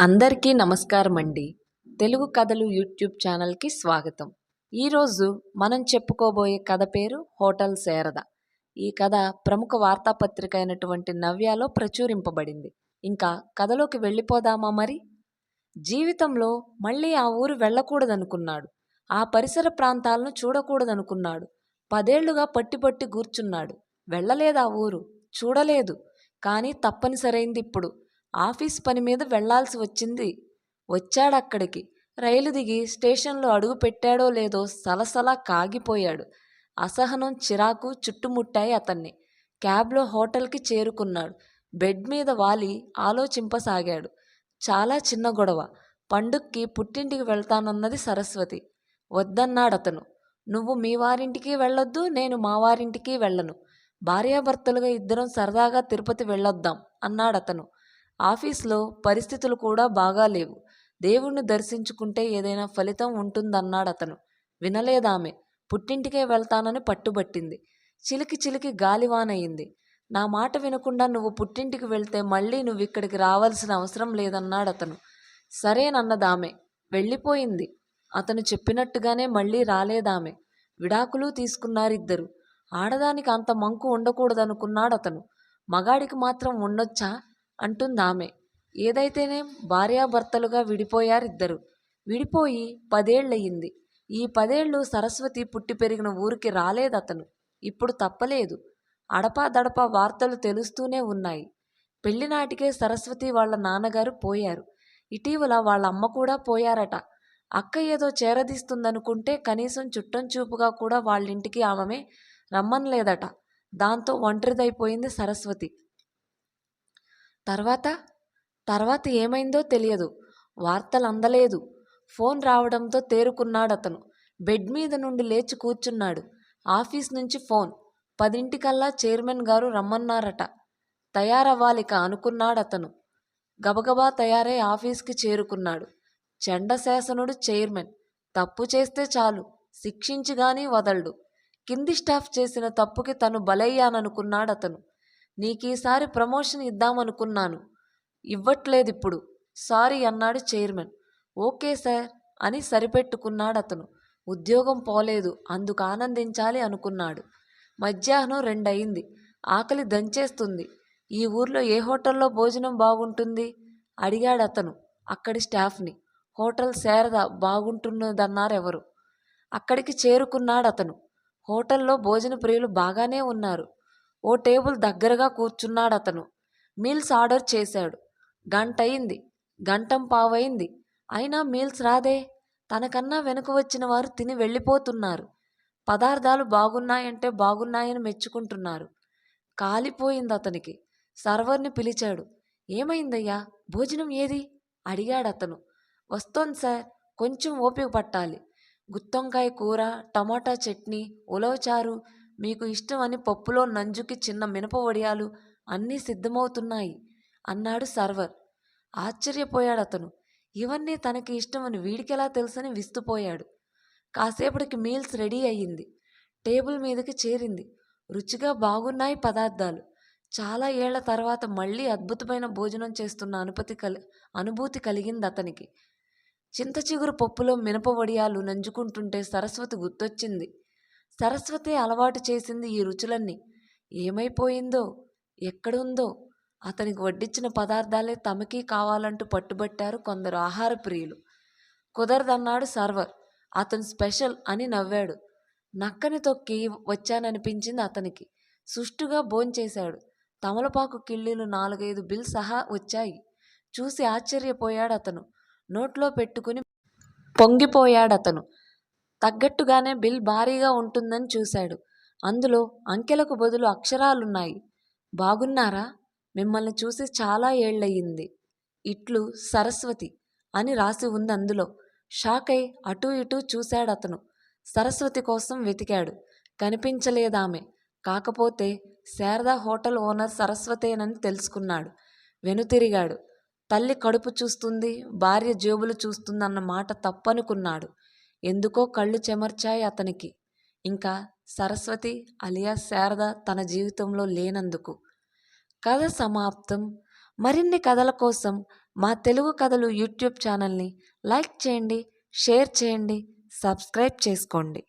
అందరికీ నమస్కారం అండి తెలుగు కథలు యూట్యూబ్ ఛానల్కి స్వాగతం. ఈరోజు మనం చెప్పుకోబోయే కథ పేరు హోటల్ శారద. ఈ కథ ప్రముఖ వార్తాపత్రిక అయినటువంటి నవ్యాలో ప్రచురింపబడింది. ఇంకా కథలోకి వెళ్ళిపోదామా మరి? జీవితంలో మళ్ళీ ఆ ఊరు వెళ్ళకూడదనుకున్నాడు. ఆ పరిసర ప్రాంతాలను చూడకూడదనుకున్నాడు. పదేళ్ళుగా పట్టి పట్టి కూర్చున్నాడు. వెళ్ళలేదు ఆ ఊరు. చూడలేదు. కానీ తప్పనిసరైంది ఇప్పుడు. ఆఫీస్ పని మీద వెళ్ళాల్సి వచ్చింది. వచ్చాడక్కడికి. రైలు దిగి స్టేషన్లో అడుగు పెట్టాడో లేదో సలసలా కాగిపోయాడు. అసహనం చిరాకు చుట్టుముట్టాయి అతన్ని. క్యాబ్లో హోటల్కి చేరుకున్నాడు. బెడ్ మీద వాలి ఆలోచింపసాగాడు. చాలా చిన్న గొడవ. పండుక్కి పుట్టింటికి వెళ్తానన్నది సరస్వతి. వద్దన్నాడతను. నువ్వు మీ వారింటికి వెళ్ళొద్దు నేను మా వారింటికి వెళ్ళను. భార్యాభర్తలుగా ఇద్దరం సరదాగా తిరుపతి వెళ్ళొద్దాం అన్నాడతను. ఆఫీస్లో పరిస్థితులు కూడా బాగా లేవు. దేవుణ్ణి దర్శించుకుంటే ఏదైనా ఫలితం ఉంటుందన్నాడతను. వినలేదామె. పుట్టింటికే వెళ్తానని పట్టుబట్టింది. చిలికి చిలికి గాలివానయింది నా మాట వినకుండా నువ్వు పుట్టింటికి వెళ్తే మళ్ళీ నువ్వు ఇక్కడికి రావాల్సిన అవసరం లేదన్నాడతను. సరేనన్నదామె. వెళ్ళిపోయింది. అతను చెప్పినట్టుగానే మళ్ళీ రాలేదామె. విడాకులు తీసుకున్నారిద్దరు. ఆడదానికి అంత మంకు ఉండకూడదనుకున్నాడతను. మగాడికి మాత్రం ఉండొచ్చా? అంటుందామె. ఏదైతేనే భార్యాభర్తలుగా విడిపోయారిద్దరు. విడిపోయి పదేళ్ళయ్యింది ఈ పదేళ్ళు సరస్వతి పుట్టి పెరిగిన ఊరికి రాలేదతను. ఇప్పుడు తప్పలేదు. అడపాదడపా వార్తలు తెలుస్తూనే ఉన్నాయి. పెళ్ళినాటికే సరస్వతి వాళ్ళ నాన్నగారు పోయారు. ఇటీవల వాళ్ళ అమ్మ కూడా పోయారట. అక్క ఏదో చేరదీస్తుందనుకుంటే కనీసం చుట్టం చూపుగా కూడా వాళ్ళింటికి ఆమె రమ్మనలేదట. దాంతో ఒంటరిదైపోయింది సరస్వతి. తర్వాత? తర్వాత ఏమైందో తెలియదు. వార్తలు అందలేదు. ఫోన్ రావడంతో తేరుకున్నాడతను. బెడ్ మీద నుండి లేచి కూర్చున్నాడు. ఆఫీస్ నుంచి ఫోన్. పదింటికల్లా చైర్మన్ గారు రమ్మన్నారట. తయారవ్వాలిక అనుకున్నాడతను. గబగబా తయారై ఆఫీస్కి చేరుకున్నాడు. చండశాసనుడు చైర్మన్. తప్పు చేస్తే చాలు. శిక్షించిగాని వదలడు. కింది స్టాఫ్ చేసిన తప్పుకి తను బలయ్యాననుకున్నాడతను. నీకీసారి ప్రమోషన్ ఇద్దామనుకున్నాను. ఇవ్వట్లేదిప్పుడు సారీ అన్నాడు చైర్మన్. ఓకే సార్ అని సరిపెట్టుకున్నాడు అతను. ఉద్యోగం పోలేదు అందుకు ఆనందించాలి అనుకున్నాడు. మధ్యాహ్నం రెండయింది. ఆకలి దంచేస్తుంది. ఈ ఊర్లో ఏ హోటల్లో భోజనం బాగుంటుంది? అడిగాడు అతను. అక్కడి స్టాఫ్ని. హోటల్ శారద బాగుంటున్నదన్నారెవరు? అక్కడికి చేరుకున్నాడు అతను హోటల్లో భోజన ప్రియులు బాగానే ఉన్నారు. ఓ టేబుల్ దగ్గరగా కూర్చున్నాడు అతను మీల్స్ ఆర్డర్ చేశాడు. గంటయింది. గంటం పావైంది అయినా మీల్స్ రాదే. తనకన్నా వెనుక వచ్చిన వారు తిని వెళ్ళిపోతున్నారు. పదార్థాలు బాగున్నాయంటే బాగున్నాయని మెచ్చుకుంటున్నారు. కాలిపోయింది అతనికి సర్వర్ని పిలిచాడు. ఏమైందయ్యా? భోజనం ఏది? అడిగాడు అతను వస్తోంది సార్. కొంచెం ఓపిక పట్టాలి. గుత్తొంకాయ కూర టమాటా చట్నీ ఉలవచారు మీకు ఇష్టమని పప్పులో నంజుకి చిన్న మినప వడియాలు అన్నీ సిద్ధమవుతున్నాయి అన్నాడు సర్వర్. ఆశ్చర్యపోయాడు అతను. ఇవన్నీ తనకి ఇష్టమని వీడికెలా తెలుసని విస్తుపోయాడు. కాసేపటికి మీల్స్ రెడీ అయ్యింది. టేబుల్ మీదకి చేరింది. రుచిగా బాగున్నాయి పదార్థాలు. చాలా ఏళ్ళ తర్వాత మళ్ళీ అద్భుతమైన భోజనం చేస్తున్న అనుపతి కలి అనుభూతి కలిగింది అతనికి. చింత చిగురు పప్పులో మినప వడియాలు నంజుకుంటుంటే సరస్వతి గుర్తొచ్చింది. సరస్వతి అలవాటు చేసింది ఈ రుచులన్నీ. ఏమైపోయిందో ఎక్కడుందో అతనికి వడ్డించిన పదార్థాలే తమకి కావాలంటూ పట్టుబట్టారు కొందరు ఆహార ప్రియులు. కుదరదన్నాడు సర్వర్ అతను స్పెషల్ అని నవ్వాడు. నక్కని తొక్కి వచ్చాననిపించింది అతనికి. సుష్టుగా భోంచేశాడు. తమలపాకు కిళ్ళీలు నాలుగైదు బిల్ సహా వచ్చాయి. చూసి ఆశ్చర్యపోయాడు అతను నోట్లో పెట్టుకుని పొంగిపోయాడతను. తగ్గట్టుగానే బిల్ భారీగా ఉంటుందని చూశాడు. అందులో అంకెలకు బదులు అక్షరాలున్నాయి. బాగున్నారా? మిమ్మల్ని చూసి చాలా ఏళ్ళయింది. ఇట్లు సరస్వతి అని రాసి ఉంది అందులో. షాక్ అయి అటూ ఇటూ చూశాడతను. సరస్వతి కోసం వెతికాడు. కనిపించలేదామె. కాకపోతే శారదా హోటల్ ఓనర్ సరస్వతేనని తెలుసుకున్నాడు. వెనుతిరిగాడు. తల్లి కడుపు చూస్తుంది భార్య జేబులు చూస్తుందన్న మాట తప్పనుకున్నాడు. ఎందుకో కళ్ళు చెమర్చాయి అతనికి. ఇంకా సరస్వతి అలియా శారద తన జీవితంలో లేనందుకు. కథ సమాప్తం. మరిన్ని కథల కోసం మా తెలుగు కథలు యూట్యూబ్ ఛానల్ని లైక్ చేయండి షేర్ చేయండి సబ్స్క్రైబ్ చేసుకోండి.